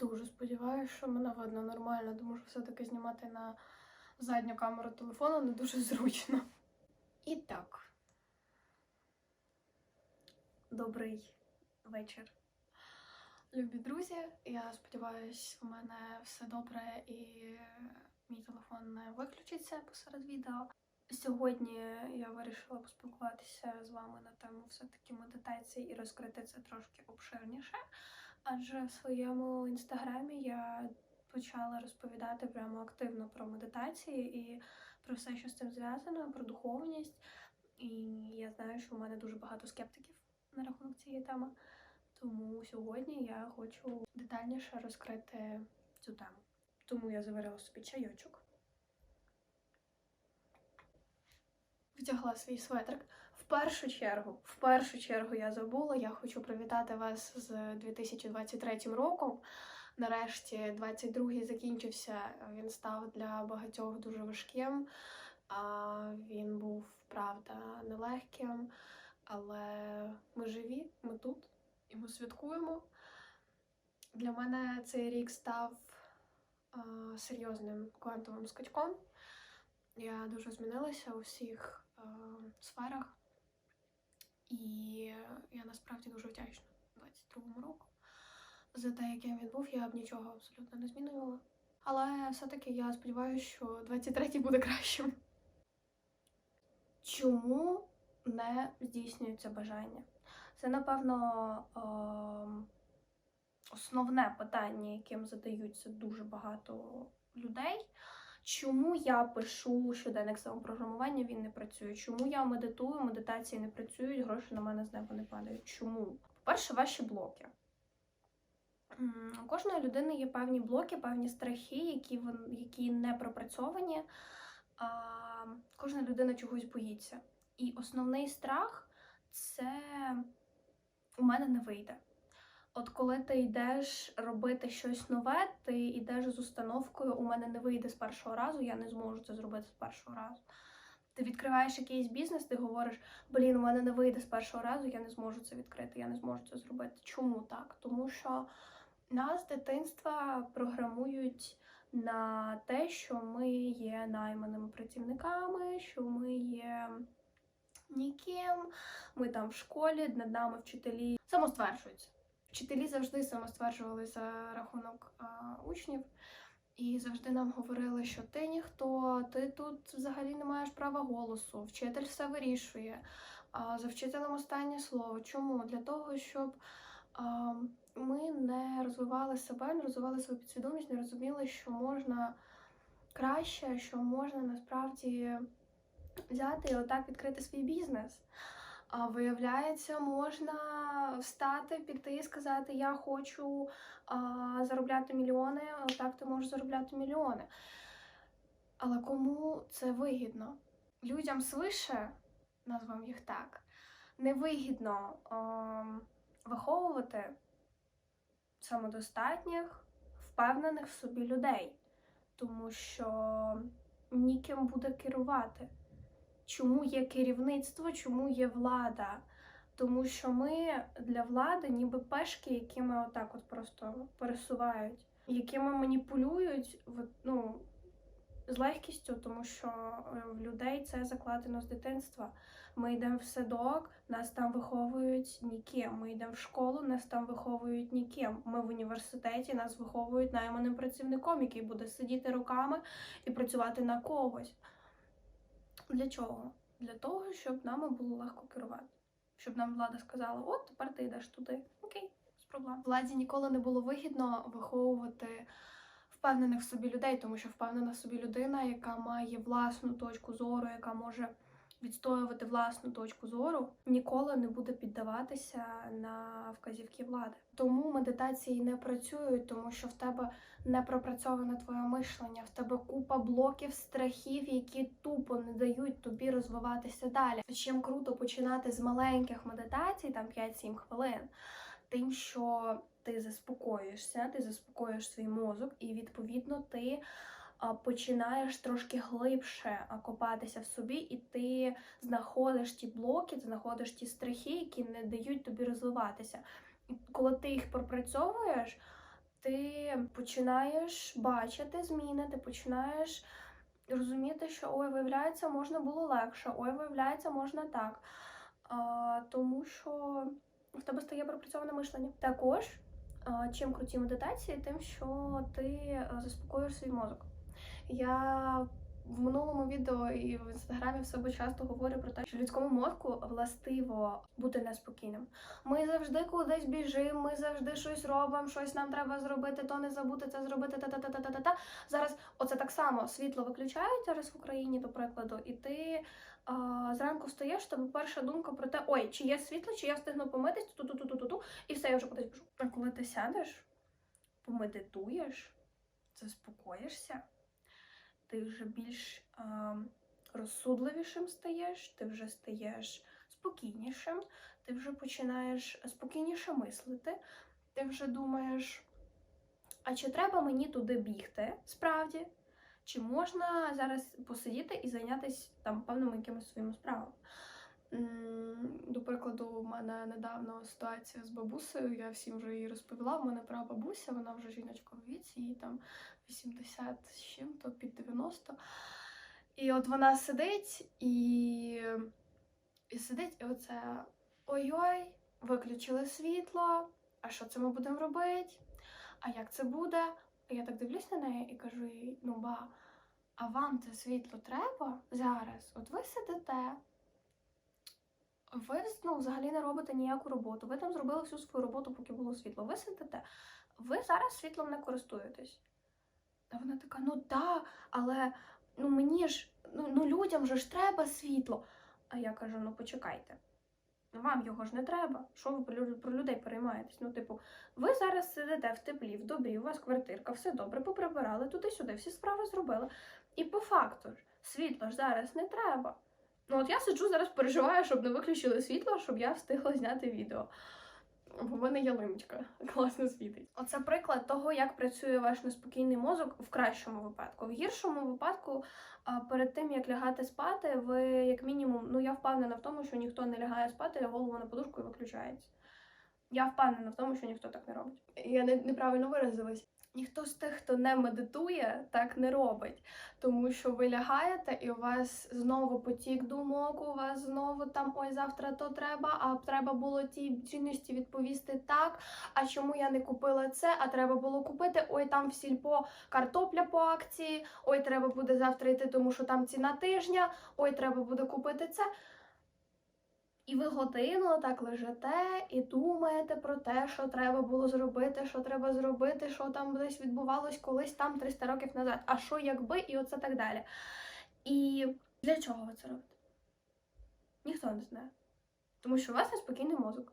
дуже сподіваюся, що мене видно нормально, тому що все-таки знімати на задню камеру телефону не дуже зручно. І так. Добрий вечір. Любі друзі, я сподіваюся, у мене все добре і мій телефон не виключиться посеред відео. Сьогодні я вирішила поспілкуватися з вами на тему все-таки медитації і розкрити це трошки обширніше. Адже в своєму інстаграмі я почала розповідати прямо активно про медитації і про все, що з цим зв'язано, про духовність. І я знаю, що у мене дуже багато скептиків на рахунок цієї теми. Тому сьогодні я хочу детальніше розкрити цю тему. Тому я заварила собі чайочок. Втягла свій светрик. Першу чергу, в першу чергу я забула. Я хочу привітати вас з 2023 роком. Нарешті 22-й закінчився. Він став для багатьох дуже важким. Він був правда нелегким, але ми живі, ми тут і ми святкуємо. Для мене цей рік став серйозним квантовим скачком. Я дуже змінилася у всіх сферах, і я насправді дуже вдячна 22-му року за те, яким він був. Я б нічого абсолютно не змінювала. Але все-таки я сподіваюся, що 23-й буде кращим. Чому не здійснюється бажання? Це, напевно, ем, основне питання, яким задаються дуже багато людей. Чому я пишу щоденник самопрограмування, він не працює? Чому я медитую, медитації не працюють, гроші на мене з неба не падають? Чому? По-перше, ваші блоки. У кожної людини є певні блоки, певні страхи, які, які не пропрацьовані. А, кожна людина чогось боїться. І основний страх це у мене не вийде. От коли ти йдеш робити щось нове, ти йдеш з установкою, у мене не вийде з першого разу, я не зможу це зробити з першого разу. Ти відкриваєш якийсь бізнес, ти говориш, блін, у мене не вийде з першого разу, я не зможу це відкрити, я не зможу це зробити. Чому так? Тому що нас з дитинства програмують на те, що ми є найманими працівниками, що ми є ніким, ми там в школі, над нами вчителі самостверджуються. Вчителі завжди самостверджували за рахунок а, учнів, і завжди нам говорили, що ти ніхто, ти тут взагалі не маєш права голосу, вчитель все вирішує. А за вчителем останнє слово. Чому? Для того, щоб а, ми не розвивали себе, не розвивали свою підсвідомість, не розуміли, що можна краще, що можна насправді взяти і отак відкрити свій бізнес. А виявляється, можна встати, піти і сказати: Я хочу а, заробляти мільйони, а отак ти можеш заробляти мільйони. Але кому це вигідно? Людям свише, назвемо їх так, невигідно а, виховувати самодостатніх, впевнених в собі людей, тому що ніким буде керувати. Чому є керівництво, чому є влада? Тому що ми для влади ніби пешки, якими отак от просто пересувають, якими маніпулюють ну, з легкістю, тому що е, в людей це закладено з дитинства. Ми йдемо в садок, нас там виховують ніким. Ми йдемо в школу, нас там виховують ніким. Ми в університеті нас виховують найманим працівником, який буде сидіти руками і працювати на когось. Для чого? Для того, щоб нами було легко керувати. Щоб нам влада сказала, от тепер ти йдеш туди. Окей, з проблем. Владі ніколи не було вигідно виховувати впевнених в собі людей, тому що впевнена в собі людина, яка має власну точку зору, яка може відстоювати власну точку зору, ніколи не буде піддаватися на вказівки влади. Тому медитації не працюють, тому що в тебе не пропрацьоване твоє мишлення, в тебе купа блоків, страхів, які тупо не дають тобі розвиватися далі. Чим круто починати з маленьких медитацій, там 5-7 хвилин, тим, що ти заспокоїшся, ти заспокоїш свій мозок, і відповідно ти починаєш трошки глибше копатися в собі, і ти знаходиш ті блоки, знаходиш ті страхи, які не дають тобі розвиватися. І коли ти їх пропрацьовуєш, ти починаєш бачити зміни, ти починаєш розуміти, що ой, виявляється, можна було легше, ой, виявляється, можна так. А, тому що в тебе стає пропрацьоване мишлення. Також чим круті медитації, тим, що ти а, заспокоюєш свій мозок. Я в минулому відео і в інстаграмі в себе часто говорю про те, що людському мозку властиво бути неспокійним. Ми завжди кудись біжимо, ми завжди щось робимо, щось нам треба зробити, то не забути це зробити. Та та та та та та зараз. Оце так само світло виключають зараз в Україні, до прикладу, і ти а, зранку встаєш, тебе перша думка про те, ой, чи є світло, чи я встигну помитись, ту ту ту ту ту ту і все, я вже кудись біжу. А коли ти сядеш, помедитуєш, заспокоїшся ти вже більш а, розсудливішим стаєш, ти вже стаєш спокійнішим, ти вже починаєш спокійніше мислити, ти вже думаєш, а чи треба мені туди бігти справді? Чи можна зараз посидіти і зайнятися там певними якимись своїми справами? До прикладу, у мене недавно ситуація з бабусею, я всім вже її розповіла. У мене прабабуся, вона вже жіночка в віці, їй там 80 з чим-то під 90. І от вона сидить і, і сидить, і оце ой-ой, виключили світло. А що це ми будемо робити? А як це буде? А я так дивлюсь на неї і кажу їй: ну ба, а вам це світло треба зараз? От ви сидите. Ви ну, взагалі не робите ніяку роботу. Ви там зробили всю свою роботу, поки було світло. Ви сидите. Ви зараз світлом не користуєтесь. А вона така: ну так, але ну мені ж, ну, ну людям же ж треба світло. А я кажу: ну почекайте. Ну, Вам його ж не треба. Що ви про людей переймаєтесь? Ну, типу, ви зараз сидите в теплі, в добрі, у вас квартирка, все добре, поприбирали туди-сюди, всі справи зробили. І по факту ж світла ж зараз не треба. Ну от я сиджу зараз, переживаю, щоб не виключили світло, щоб я встигла зняти відео. Бо в мене ялиночка класно світить. Оце приклад того, як працює ваш неспокійний мозок в кращому випадку. В гіршому випадку, перед тим як лягати спати, ви як мінімум, ну я впевнена в тому, що ніхто не лягає спати, голову на подушку і виключається. Я впевнена в тому, що ніхто так не робить. Я не, неправильно виразилась. Ніхто з тих, хто не медитує, так не робить. Тому що ви лягаєте, і у вас знову потік думок, у вас знову там ой, завтра то треба, а треба було тій жіночці відповісти так. А чому я не купила це? А треба було купити. Ой, там в сільпо картопля по акції. Ой, треба буде завтра йти, тому що там ціна тижня. Ой, треба буде купити це. І ви годину так лежите і думаєте про те, що треба було зробити, що треба зробити, що там десь відбувалось колись там 300 років назад. А що якби, і оце так далі. І для чого ви це робите? Ніхто не знає. Тому що у вас неспокійний мозок.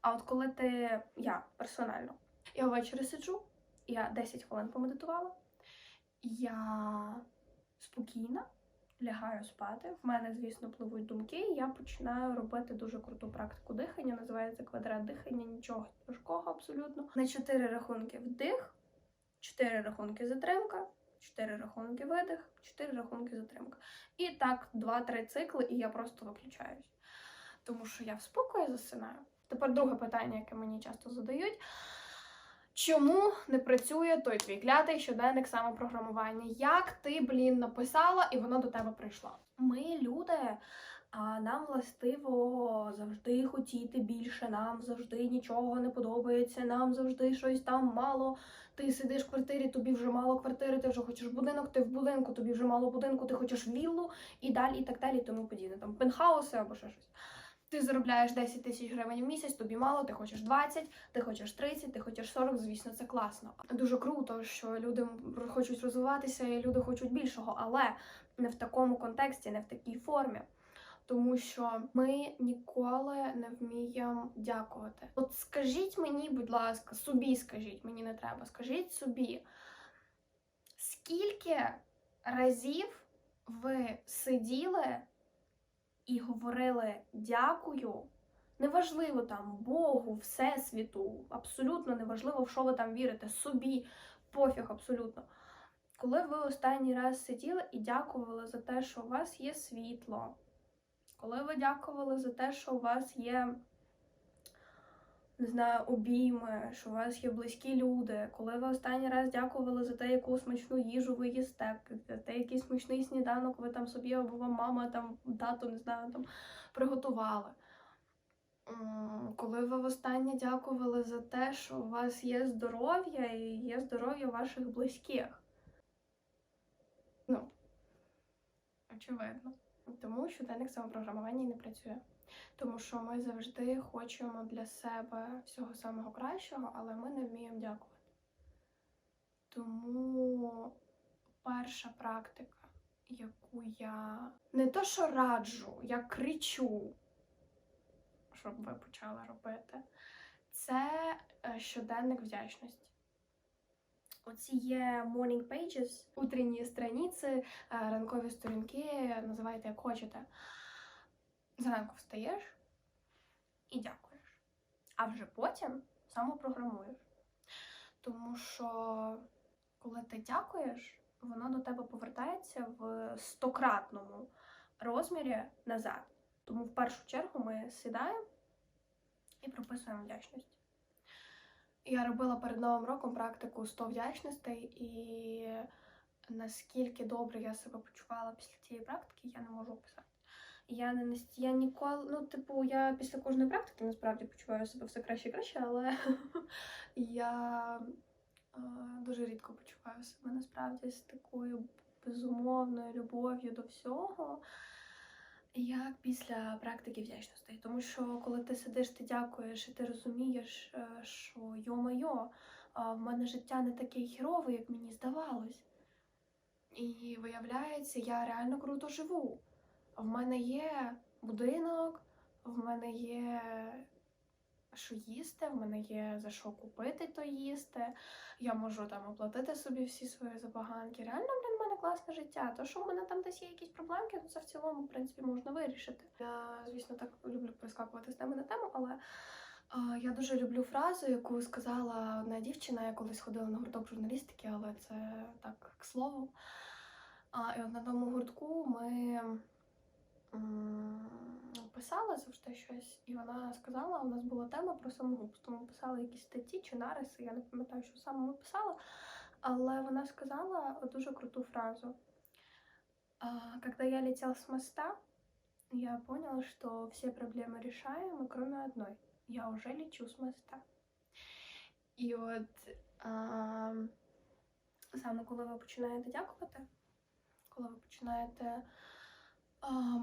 А от коли ти, я персонально, я ввечері сиджу, я 10 хвилин помедитувала, я спокійна, лягаю спати. В мене, звісно, пливуть думки, і я починаю робити дуже круту практику дихання. Називається квадрат дихання, нічого важкого абсолютно. На чотири рахунки вдих, чотири рахунки затримка, чотири рахунки видих, чотири рахунки затримка. І так, два-три цикли, і я просто виключаюсь. Тому що я в спокої засинаю. Тепер друге питання, яке мені часто задають. Чому не працює той твій клятий щоденник самопрограмування? Як ти, блін, написала і воно до тебе прийшло? Ми люди, а нам властиво завжди хотіти більше, нам завжди нічого не подобається, нам завжди щось там мало. Ти сидиш в квартирі, тобі вже мало квартири, ти вже хочеш будинок, ти в будинку, тобі вже мало будинку, ти хочеш віллу і далі, і так далі, тому подібне. Там пентхауси або ще щось. Ти заробляєш 10 тисяч гривень в місяць, тобі мало, ти хочеш 20, ти хочеш 30, ти хочеш 40, звісно, це класно. Дуже круто, що люди хочуть розвиватися і люди хочуть більшого, але не в такому контексті, не в такій формі. Тому що ми ніколи не вміємо дякувати. От скажіть мені, будь ласка, собі скажіть, мені не треба, скажіть собі, скільки разів ви сиділи і говорили дякую. Неважливо там Богу, Всесвіту, абсолютно неважливо, в що ви там вірите, собі, пофіг, абсолютно. Коли ви останній раз сиділи і дякували за те, що у вас є світло, коли ви дякували за те, що у вас є, не знаю, обійми, що у вас є близькі люди, коли ви останній раз дякували за те, яку смачну їжу ви їсте, за те, який смачний сніданок ви там собі або вам мама, там тато, не знаю, там приготували. Коли ви востаннє дякували за те, що у вас є здоров'я і є здоров'я ваших близьких. Ну, очевидно. Тому щоденник самопрограмування і не працює. Тому що ми завжди хочемо для себе всього самого кращого, але ми не вміємо дякувати. Тому перша практика, яку я не то що раджу, я кричу, щоб ви почали робити, це е, щоденник вдячності. Оці є morning pages, утренні страниці, е, ранкові сторінки, називайте як хочете. Зранку встаєш і дякуєш. А вже потім самопрограмуєш. Тому що коли ти дякуєш, воно до тебе повертається в стократному розмірі назад. Тому в першу чергу ми сідаємо і прописуємо вдячність. Я робила перед Новим роком практику 100 вдячностей, і наскільки добре я себе почувала після цієї практики, я не можу описати. Я не я ніколи, ну, типу, я після кожної практики насправді почуваю себе все краще і краще, але я дуже рідко почуваю себе насправді з такою безумовною любов'ю до всього, як після практики вдячностей. Тому що коли ти сидиш, ти дякуєш, і ти розумієш, е, що йо-майо, в мене життя не таке хірове, як мені здавалось. І виявляється, я реально круто живу. В мене є будинок, в мене є що їсти, в мене є за що купити то їсти. Я можу там оплатити собі всі свої забаганки. Реально, блін, в мене класне життя. То, що в мене там десь є якісь проблемки, то це в цілому, в принципі, можна вирішити. Я, звісно, так люблю прискакувати з теми на тему, але я дуже люблю фразу, яку сказала одна дівчина, я колись ходила на гурток журналістики, але це так к слову. І от на тому гуртку ми м, писали завжди щось, і вона сказала, у нас була тема про самогубство. Ми писали якісь статті чи нариси, я не пам'ятаю, що саме ми писали, але вона сказала дуже круту фразу. Когда я летел с моста, я понял, что все проблемы решаемы, кроме одной. Я уже лечу з моста. І от а, саме коли ви починаєте дякувати, коли ви починаєте а,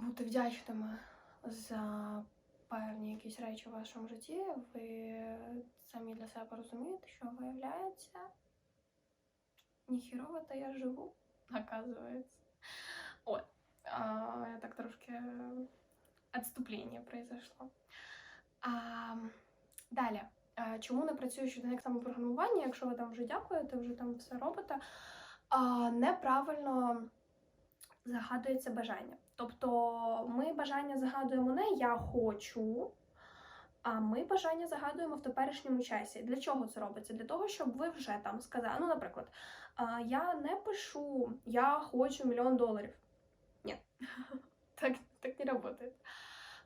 бути вдячними за певні якісь речі в вашому житті, ви самі для себе розумієте, що виявляється, ніхірово то я живу, оказується. От, а, так трошки відступлення произошло. А, далі. Чому не працює щоденник самопрограмування, якщо ви там вже дякуєте, вже там все робите, а, неправильно загадується бажання. Тобто ми бажання загадуємо не я хочу, а ми бажання загадуємо в теперішньому часі. Для чого це робиться? Для того, щоб ви вже там сказали. Ну, наприклад, я не пишу я хочу мільйон доларів. Ні, так, так не працює.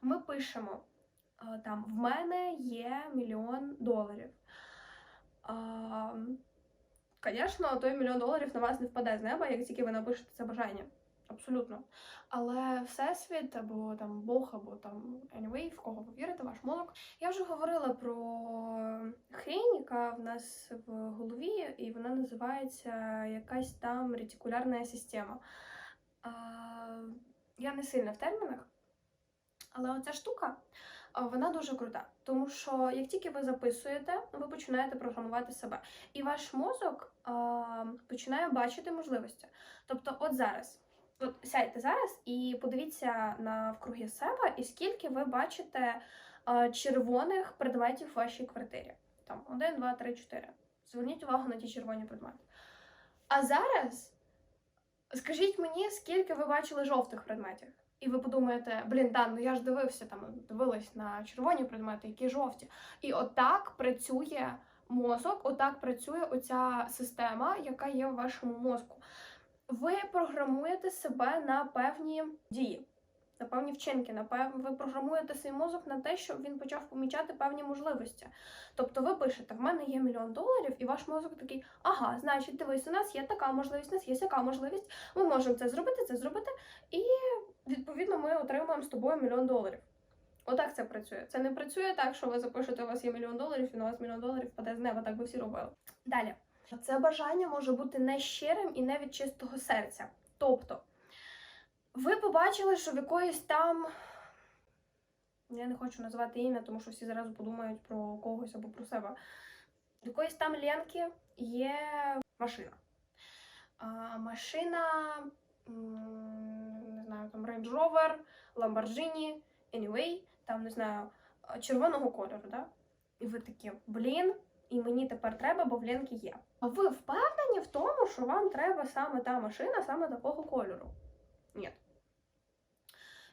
Ми пишемо там в мене є мільйон доларів. Звісно, той мільйон доларів на вас не впаде з неба, як тільки ви напишете це бажання. Абсолютно. Але Всесвіт або там Бог, або там anyway, в кого ви ваш мозок. Я вже говорила про хрінь, яка в нас в голові, і вона називається якась там ретикулярна система. А, я не сильна в термінах, але оця штука. Вона дуже крута, тому що як тільки ви записуєте, ви починаєте програмувати себе, і ваш мозок а, починає бачити можливості. Тобто, от зараз, от сядьте зараз і подивіться навкруги себе, і скільки ви бачите а, червоних предметів в вашій квартирі. Там 1, 2, 3, 4. Зверніть увагу на ті червоні предмети. А зараз скажіть мені, скільки ви бачили жовтих предметів. І ви подумаєте, блін, Дан, ну я ж дивився там, дивилась на червоні предмети, які жовті. І отак працює мозок, отак працює оця система, яка є в вашому мозку. Ви програмуєте себе на певні дії. на певні вчинки. На пев... Ви програмуєте свій мозок на те, щоб він почав помічати певні можливості. Тобто ви пишете, в мене є мільйон доларів, і ваш мозок такий, ага, значить, дивись, у нас є така можливість, у нас є сяка можливість, ми можемо це зробити, це зробити, і відповідно ми отримаємо з тобою мільйон доларів. Отак це працює. Це не працює так, що ви запишете, у вас є мільйон доларів, і на вас мільйон доларів впаде з неба, так би всі робили. Далі. Це бажання може бути нещирим і не від чистого серця. Тобто, ви побачили, що в якоїсь там. Я не хочу називати ім'я, тому що всі зразу подумають про когось або про себе. В якоїсь там Ленки є машина. А, машина, не знаю, там Range Rover, Lamborghini, anyway, там, не знаю, червоного кольору, да? І ви такі, блін, і мені тепер треба, бо в Ленки є. Ви впевнені в тому, що вам треба саме та машина, саме такого кольору? Ні.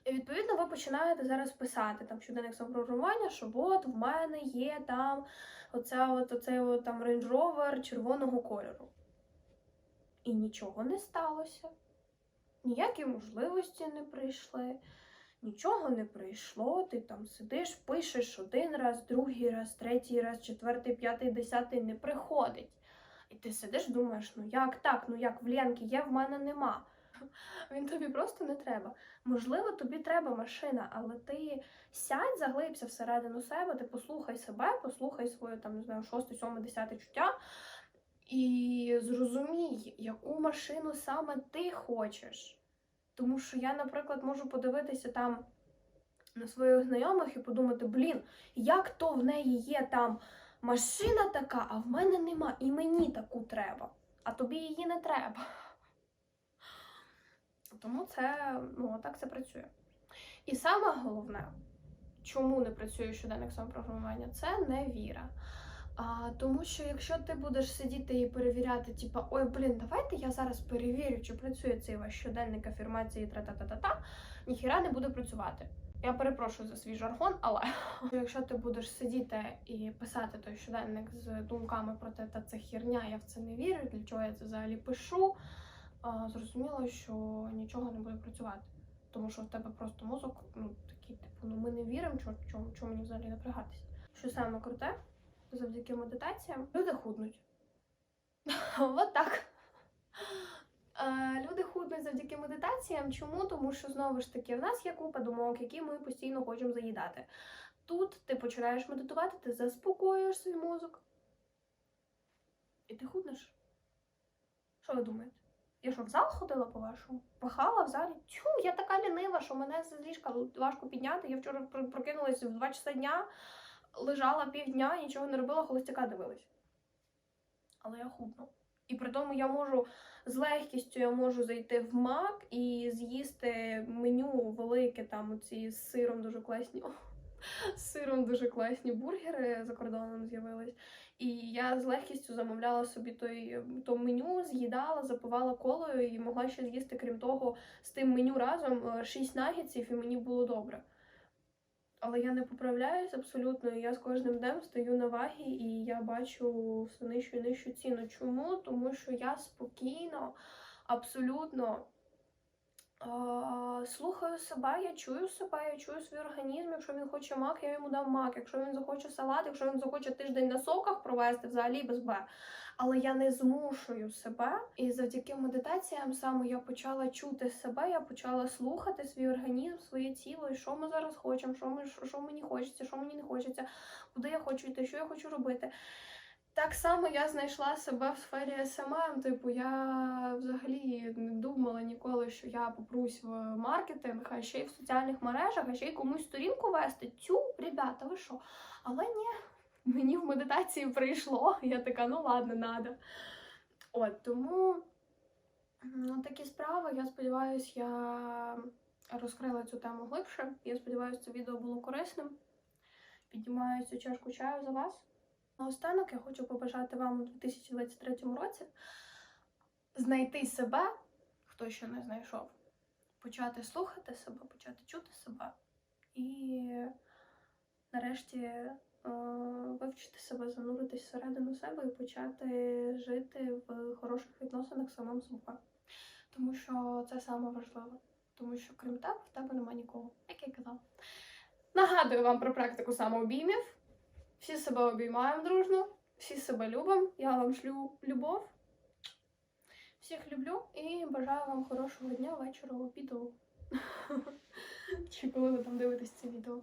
І відповідно ви починаєте зараз писати там щоденник самопрограмування, що от в мене є там оця от, оцей от, там Range Rover червоного кольору. І нічого не сталося. Ніякі можливості не прийшли, нічого не прийшло. Ти там сидиш, пишеш один раз, другий раз, третій раз, четвертий, п'ятий, десятий не приходить. І ти сидиш, думаєш, ну як так, ну як в Ленки є, в мене нема. Він тобі просто не треба. Можливо, тобі треба машина, але ти сядь, заглибся всередину себе, ти послухай себе, послухай своє там, не знаю, шосте, сьоме, десяте чуття. І зрозумій, яку машину саме ти хочеш. Тому що я, наприклад, можу подивитися там на своїх знайомих і подумати, блін, як то в неї є там машина така, а в мене нема, і мені таку треба, а тобі її не треба. Тому це, ну, так це працює. І саме головне, чому не працює щоденник самопрограмування, це невіра. А, тому що якщо ти будеш сидіти і перевіряти, типа, ой, блін, давайте я зараз перевірю, чи працює цей ваш щоденник афірмації тра-та-та-та-та, ніхіра не буде працювати. Я перепрошую за свій жаргон, але якщо ти будеш сидіти і писати той щоденник з думками про те, та це херня, я в це не вірю, для чого я це взагалі пишу, зрозуміло, що нічого не буде працювати. Тому що в тебе просто мозок, ну такий, типу, ну ми не віримо, чому, чому, чому мені взагалі напрягатися. Що саме круте, завдяки медитаціям люди худнуть. От так. Е, Люди худнуть завдяки медитаціям. Чому? Тому що знову ж таки в нас є купа думок, які ми постійно хочемо заїдати. Тут ти починаєш медитувати, ти заспокоюєш свій мозок. І ти худнеш. Що ви думаєте? Я що в зал ходила по-вашому? Пахала в залі? Тю, я така лінива, що мене з ліжка важко підняти. Я вчора прокинулася в 2 часа дня, лежала півдня, нічого не робила, холостяка дивилась. Але я худну. І при тому я можу з легкістю я можу зайти в мак і з'їсти меню велике, там ці з сиром дуже класні. З сиром дуже класні бургери за кордоном з'явились. І я з легкістю замовляла собі той то меню, з'їдала, запивала колою і могла ще з'їсти, крім того, з тим меню разом 6 нагетсів, і мені було добре. Але я не поправляюсь абсолютно. Я з кожним днем стаю на ваги, і я бачу все нижчу і нижчу ціну. Чому? Тому що я спокійно, абсолютно е- слухаю себе, я чую себе, я чую свій організм. Якщо він хоче мак, я йому дам мак. Якщо він захоче салат, якщо він захоче тиждень на соках провести, взагалі без Б. Але я не змушую себе. І завдяки медитаціям саме я почала чути себе, я почала слухати свій організм, своє тіло, і що ми зараз хочемо, що, ми, що, мені хочеться, що мені не хочеться, куди я хочу йти, що я хочу робити. Так само я знайшла себе в сфері СММ. Типу, я взагалі не думала ніколи, що я попрусь в маркетинг, а ще й в соціальних мережах, а ще й комусь сторінку вести. Тю, ребята, ви що? Але ні, мені в медитації прийшло. Я така, ну ладно, надо. От тому ну, такі справи. Я сподіваюся, я розкрила цю тему глибше. Я сподіваюся, це відео було корисним. Піднімаю цю чашку чаю за вас. Наостанок я хочу побажати вам у 2023 році знайти себе, хто ще не знайшов, почати слухати себе, почати чути себе і нарешті вивчити себе, зануритись всередину себе і почати жити в хороших відносинах з самим собою. Тому що це саме важливе. Тому що крім тебе, в тебе нема нікого, як я казала. Нагадую вам про практику самообіймів. Всі себе обіймаємо дружно, всі себе любимо. Я вам шлю любов. Всіх люблю і бажаю вам хорошого дня, вечора, обіду. Чи коли ви там дивитесь це відео.